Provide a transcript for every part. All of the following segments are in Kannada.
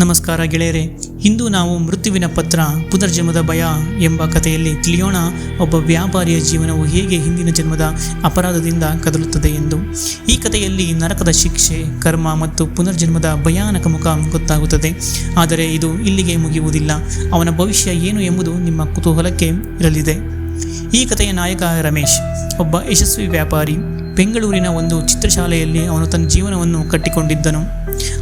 ನಮಸ್ಕಾರ ಗೆಳೆಯರೆ. ಇಂದು ನಾವು ಮೃತ್ಯುವಿನ ಪತ್ರ, ಪುನರ್ಜನ್ಮದ ಭಯ ಎಂಬ ಕಥೆಯಲ್ಲಿ ತಿಳಿಯೋಣ ಒಬ್ಬ ವ್ಯಾಪಾರಿಯ ಜೀವನವು ಹೇಗೆ ಹಿಂದಿನ ಜನ್ಮದ ಅಪರಾಧದಿಂದ ಕದಲುತ್ತದೆ ಎಂದು. ಈ ಕಥೆಯಲ್ಲಿ ನರಕದ ಶಿಕ್ಷೆ, ಕರ್ಮ ಮತ್ತು ಪುನರ್ಜನ್ಮದ ಭಯಾನಕ ಮುಖ ಗೊತ್ತಾಗುತ್ತದೆ. ಆದರೆ ಇದು ಇಲ್ಲಿಗೆ ಮುಗಿಯುವುದಿಲ್ಲ. ಅವನ ಭವಿಷ್ಯ ಏನು ಎಂಬುದು ನಿಮ್ಮ ಕುತೂಹಲಕ್ಕೆ ಇರಲಿದೆ. ಈ ಕಥೆಯ ನಾಯಕ ರಮೇಶ್, ಒಬ್ಬ ಯಶಸ್ವಿ ವ್ಯಾಪಾರಿ. ಬೆಂಗಳೂರಿನ ಒಂದು ಚಿತ್ರಶಾಲೆಯಲ್ಲಿ ಅವನು ತನ್ನ ಜೀವನವನ್ನು ಕಟ್ಟಿಕೊಂಡಿದ್ದನು.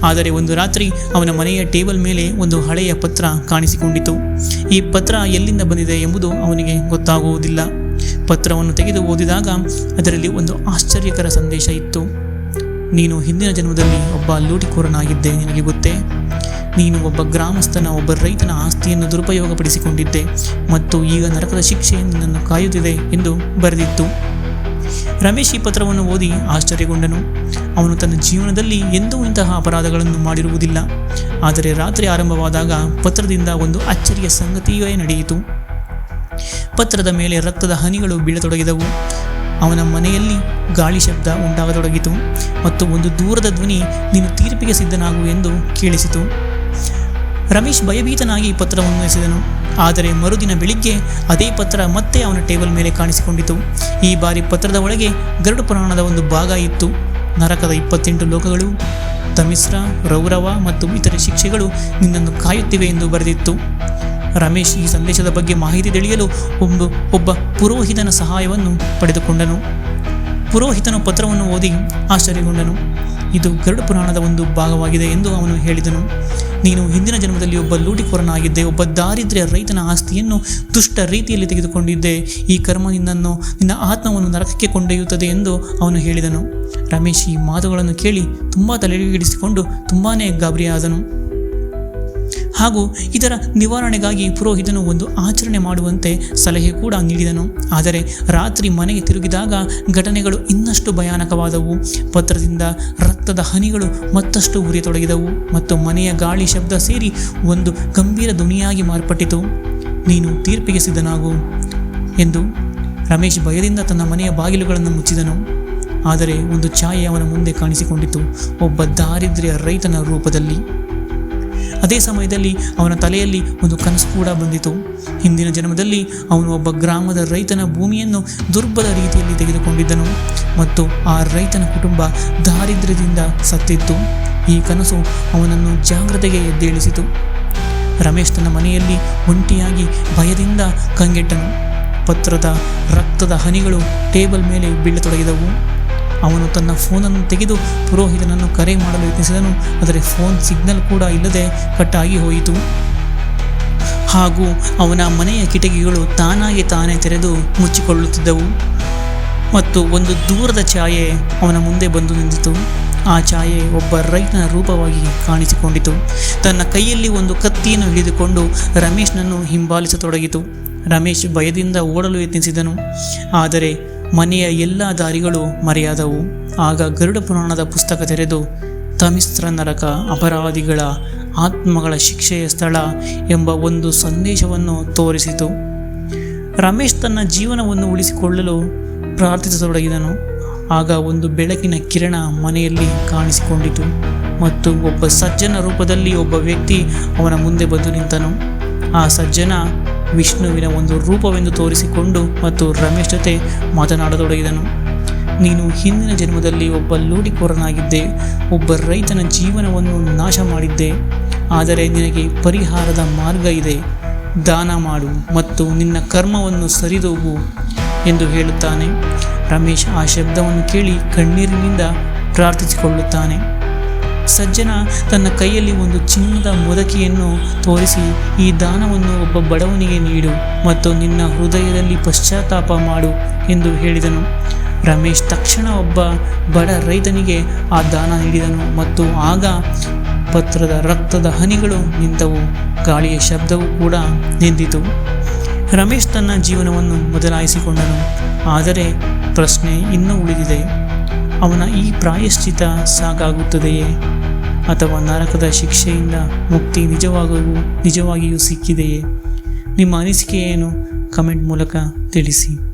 ಆದರೆ ಒಂದು ರಾತ್ರಿ ಅವನ ಮನೆಯ ಟೇಬಲ್ ಮೇಲೆ ಒಂದು ಹಳೆಯ ಪತ್ರ ಕಾಣಿಸಿಕೊಂಡಿತು. ಈ ಪತ್ರ ಎಲ್ಲಿಂದ ಬಂದಿದೆ ಎಂಬುದು ಅವನಿಗೆ ಗೊತ್ತಾಗುವುದಿಲ್ಲ. ಪತ್ರವನ್ನು ತೆಗೆದು ಓದಿದಾಗ ಅದರಲ್ಲಿ ಒಂದು ಆಶ್ಚರ್ಯಕರ ಸಂದೇಶ ಇತ್ತು. ನೀನು ಹಿಂದಿನ ಜನ್ಮದಲ್ಲಿ ಒಬ್ಬ ಲೂಟಿಕೋರನಾಗಿದ್ದೆ, ನಿನಗೆ ಗೊತ್ತೇ? ನೀನು ಒಬ್ಬ ಗ್ರಾಮಸ್ಥನ, ಒಬ್ಬ ರೈತನ ಆಸ್ತಿಯನ್ನು ದುರುಪಯೋಗಪಡಿಸಿಕೊಂಡಿದ್ದೆ ಮತ್ತು ಈಗ ನರಕದ ಶಿಕ್ಷೆ ನಿನ್ನನ್ನು ಕಾಯುತ್ತಿದೆ ಎಂದು ಬರೆದಿತ್ತು. ರಮೇಶ್ ಈ ಪತ್ರವನ್ನು ಓದಿ ಆಶ್ಚರ್ಯಗೊಂಡನು. ಅವನು ತನ್ನ ಜೀವನದಲ್ಲಿ ಎಂದೂ ಇಂತಹ ಅಪರಾಧಗಳನ್ನು ಮಾಡಿರುವುದಿಲ್ಲ. ಆದರೆ ರಾತ್ರಿ ಆರಂಭವಾದಾಗ ಪತ್ರದಿಂದ ಒಂದು ಅಚ್ಚರಿಯ ಸಂಗತಿಯೇ ನಡೆಯಿತು. ಪತ್ರದ ಮೇಲೆ ರಕ್ತದ ಹನಿಗಳು ಬೀಳತೊಡಗಿದವು. ಅವನ ಮನೆಯಲ್ಲಿ ಗಾಳಿ ಶಬ್ದ ಉಂಟಾಗತೊಡಗಿತು ಮತ್ತು ಒಂದು ದೂರದ ಧ್ವನಿ, ನೀನು ತೀರ್ಪಿಗೆ ಸಿದ್ಧನಾಗು ಎಂದು ಕೇಳಿಸಿತು. ರಮೇಶ್ ಭಯಭೀತನಾಗಿ ಪತ್ರವನ್ನು ಎಸೆದನು. ಆದರೆ ಮರುದಿನ ಬೆಳಿಗ್ಗೆ ಅದೇ ಪತ್ರ ಮತ್ತೆ ಅವನ ಟೇಬಲ್ ಮೇಲೆ ಕಾಣಿಸಿಕೊಂಡಿತು. ಈ ಬಾರಿ ಪತ್ರದ ಒಳಗೆ ಗರುಡ ಪುರಾಣದ ಒಂದು ಭಾಗ ಇತ್ತು. ನರಕದ ಇಪ್ಪತ್ತೆಂಟು ಲೋಕಗಳು ತಮಿಸ್ರ ರೌರವ ಮತ್ತು ಇತರೆ ಶಿಕ್ಷೆಗಳು ನಿನ್ನನ್ನು ಕಾಯುತ್ತಿವೆ ಎಂದು ಬರೆದಿತ್ತು. ರಮೇಶ್ ಈ ಸಂದೇಶದ ಬಗ್ಗೆ ಮಾಹಿತಿ ತಿಳಿಯಲು ಒಂದು ಒಬ್ಬ ಪುರೋಹಿತನ ಸಹಾಯವನ್ನು ಪಡೆದುಕೊಂಡನು. ಪುರೋಹಿತನು ಪತ್ರವನ್ನು ಓದಿ ಆಶ್ಚರ್ಯಗೊಂಡನು. ಇದು ಗರುಡ ಪುರಾಣದ ಒಂದು ಭಾಗವಾಗಿದೆ ಎಂದು ಅವನು ಹೇಳಿದನು. ನೀನು ಹಿಂದಿನ ಜನ್ಮದಲ್ಲಿ ಒಬ್ಬ ಲೂಟಿಕೋರನಾಗಿದ್ದೆ, ಒಬ್ಬ ದಾರಿದ್ರ್ಯ ರೈತನ ಆಸ್ತಿಯನ್ನು ದುಷ್ಟ ರೀತಿಯಲ್ಲಿ ತೆಗೆದುಕೊಂಡಿದ್ದೆ. ಈ ಕರ್ಮ ನಿನ್ನನ್ನು, ನಿನ್ನ ಆತ್ಮವನ್ನು ನರಕಕ್ಕೆ ಕೊಂಡೊಯ್ಯುತ್ತದೆ ಎಂದು ಅವನು ಹೇಳಿದನು. ರಮೇಶ್ ಈ ಮಾತುಗಳನ್ನು ಕೇಳಿ ತುಂಬ ತಲೆಗಿಡಿಸಿಕೊಂಡು ತುಂಬಾ ಗಾಬರಿಯಾದನು. ಹಾಗೂ ಇದರ ನಿವಾರಣೆಗಾಗಿ ಪುರೋಹಿತನು ಒಂದು ಆಚರಣೆ ಮಾಡುವಂತೆ ಸಲಹೆ ಕೂಡ ನೀಡಿದನು. ಆದರೆ ರಾತ್ರಿ ಮನೆಗೆ ತಿರುಗಿದಾಗ ಘಟನೆಗಳು ಇನ್ನಷ್ಟು ಭಯಾನಕವಾದವು. ಪತ್ರದಿಂದ ರಕ್ತದ ಹನಿಗಳು ಮತ್ತಷ್ಟು ಉರಿಯತೊಡಗಿದವು ಮತ್ತು ಮನೆಯ ಗಾಳಿ ಶಬ್ದ ಸೇರಿ ಒಂದು ಗಂಭೀರ ಧ್ವನಿಯಾಗಿ ಮಾರ್ಪಟ್ಟಿತು. ನೀನು ತೀರ್ಪಿಗೆ ಸಿದ್ಧನಾಗು ಎಂದು ರಮೇಶ್ ಭಯದಿಂದ ತನ್ನ ಮನೆಯ ಬಾಗಿಲುಗಳನ್ನು ಮುಚ್ಚಿದನು. ಆದರೆ ಒಂದು ಛಾಯೆ ಅವನ ಮುಂದೆ ಕಾಣಿಸಿಕೊಂಡಿತು. ಒಬ್ಬ ದಾರಿದ್ರ್ಯ ರೈತನ ರೂಪದಲ್ಲಿ. ಅದೇ ಸಮಯದಲ್ಲಿ ಅವನ ತಲೆಯಲ್ಲಿ ಒಂದು ಕನಸು ಕೂಡ ಬಂದಿತು. ಹಿಂದಿನ ಜನ್ಮದಲ್ಲಿ ಅವನು ಒಬ್ಬ ಗ್ರಾಮದ ರೈತನ ಭೂಮಿಯನ್ನು ದುರ್ಬಲ ರೀತಿಯಲ್ಲಿ ತೆಗೆದುಕೊಂಡಿದ್ದನು ಮತ್ತು ಆ ರೈತನ ಕುಟುಂಬ ದಾರಿದ್ರ್ಯದಿಂದ ಸತ್ತಿತ್ತು. ಈ ಕನಸು ಅವನನ್ನು ಜಾಗ್ರತೆಗೆ ಎದ್ದೇಳಿಸಿತು. ರಮೇಶ್ ತನ್ನ ಮನೆಯಲ್ಲಿ ಒಂಟಿಯಾಗಿ ಭಯದಿಂದ ಕಂಗೆಟ್ಟನು. ಪತ್ರದ ರಕ್ತದ ಹನಿಗಳು ಟೇಬಲ್ ಮೇಲೆ ಬೀಳತೊಡಗಿದವು. ಅವನು ತನ್ನ ಫೋನನ್ನು ತೆಗೆದು ಪುರೋಹಿತನನ್ನು ಕರೆ ಮಾಡಲು ಯತ್ನಿಸಿದನು. ಆದರೆ ಫೋನ್ ಸಿಗ್ನಲ್ ಕೂಡ ಇಲ್ಲದೆ ಕಟ್ಟಾಗಿ ಹೋಯಿತು. ಹಾಗೂ ಅವನ ಮನೆಯ ಕಿಟಕಿಗಳು ತಾನಾಗಿ ತಾನೇ ತೆರೆದು ಮುಚ್ಚಿಕೊಳ್ಳುತ್ತಿದ್ದವು. ಮತ್ತು ಒಂದು ದೂರದ ಛಾಯೆ ಅವನ ಮುಂದೆ ಬಂದು ನಿಂತಿತು. ಆ ಛಾಯೆ ಒಬ್ಬ ರೈತನ ರೂಪವಾಗಿ ಕಾಣಿಸಿಕೊಂಡಿತು. ತನ್ನ ಕೈಯಲ್ಲಿ ಒಂದು ಕತ್ತಿಯನ್ನು ಹಿಡಿದುಕೊಂಡು ರಮೇಶ್ನನ್ನು ಹಿಂಬಾಲಿಸತೊಡಗಿತು. ರಮೇಶ್ ಭಯದಿಂದ ಓಡಲು ಯತ್ನಿಸಿದನು. ಆದರೆ ಮನೆಯ ಎಲ್ಲ ದಾರಿಗಳು ಮರೆಯಾದವು. ಆಗ ಗರುಡ ಪುರಾಣದ ಪುಸ್ತಕ ತೆರೆದು, ತಮಿಸ್ತ್ರ ನರಕ ಅಪರಾಧಿಗಳ ಆತ್ಮಗಳ ಶಿಕ್ಷೆಯ ಸ್ಥಳ ಎಂಬ ಒಂದು ಸಂದೇಶವನ್ನು ತೋರಿಸಿತು. ರಮೇಶ್ ತನ್ನ ಜೀವನವನ್ನು ಉಳಿಸಿಕೊಳ್ಳಲು ಪ್ರಾರ್ಥಿಸತೊಡಗಿದನು. ಆಗ ಒಂದು ಬೆಳಕಿನ ಕಿರಣ ಮನೆಯಲ್ಲಿ ಕಾಣಿಸಿಕೊಂಡಿತು ಮತ್ತು ಒಬ್ಬ ಸಜ್ಜನ ರೂಪದಲ್ಲಿ ಒಬ್ಬ ವ್ಯಕ್ತಿ ಅವನ ಮುಂದೆ ಬಂದು ನಿಂತನು. ಆ ಸಜ್ಜನ ವಿಷ್ಣುವಿನ ಒಂದು ರೂಪವೆಂದು ತೋರಿಸಿಕೊಂಡು ಮತ್ತು ರಮೇಶ್ ಜೊತೆ ಮಾತನಾಡತೊಡಗಿದನು. ನೀನು ಹಿಂದಿನ ಜನ್ಮದಲ್ಲಿ ಒಬ್ಬ ಲೂಟಿಕೋರನಾಗಿದ್ದೆ ಒಬ್ಬ ರೈತನ ಜೀವನವನ್ನು ನಾಶ ಮಾಡಿದ್ದೆ. ಆದರೆ ನಿನಗೆ ಪರಿಹಾರದ ಮಾರ್ಗ ಇದೆ. ದಾನ ಮಾಡು ಮತ್ತು ನಿನ್ನ ಕರ್ಮವನ್ನು ಸರಿದೋಗು ಎಂದು ಹೇಳುತ್ತಾನೆ. ರಮೇಶ್ ಆ ಶಬ್ದವನ್ನು ಕೇಳಿ ಕಣ್ಣೀರಿನಿಂದ ಪ್ರಾರ್ಥಿಸಿಕೊಳ್ಳುತ್ತಾನೆ. ಸಜ್ಜನ ತನ್ನ ಕೈಯಲ್ಲಿ ಒಂದು ಚಿನ್ನದ ಮೊದಕಿಯನ್ನು ತೋರಿಸಿ, ಈ ದಾನವನ್ನು ಒಬ್ಬ ಬಡವನಿಗೆ ನೀಡು ಮತ್ತು ನಿನ್ನ ಹೃದಯದಲ್ಲಿ ಪಶ್ಚಾತ್ತಾಪ ಮಾಡು ಎಂದು ಹೇಳಿದನು. ರಮೇಶ್ ತಕ್ಷಣ ಒಬ್ಬ ಬಡ ರೈತನಿಗೆ ಆ ದಾನ ನೀಡಿದನು ಮತ್ತು ಆಗ ಪತ್ರದ ರಕ್ತದ ಹನಿಗಳು ನಿಂತವು, ಗಾಳಿಯ ಶಬ್ದವೂ ಕೂಡ ನಿಂತಿತು. ರಮೇಶ್ ತನ್ನ ಜೀವನವನ್ನು ಬದಲಾಯಿಸಿಕೊಂಡನು, ಆದರೆ ಪ್ರಶ್ನೆ ಇನ್ನೂ ಉಳಿದಿದೆ. ಅವನ ಈ ಪ್ರಾಯಶ್ಚಿತ ಸಾಕಾಗುತ್ತದೆಯೇ? ಅಥವಾ ನರಕದ ಶಿಕ್ಷೆಯಿಂದ ಮುಕ್ತಿ ನಿಜವಾಗೂ ನಿಜವಾಗಿಯೂ ಸಿಕ್ಕಿದೆಯೇ? ನಿಮ್ಮ ಅನಿಸಿಕೆ ಏನು? ಕಮೆಂಟ್ ಮೂಲಕ ತಿಳಿಸಿ.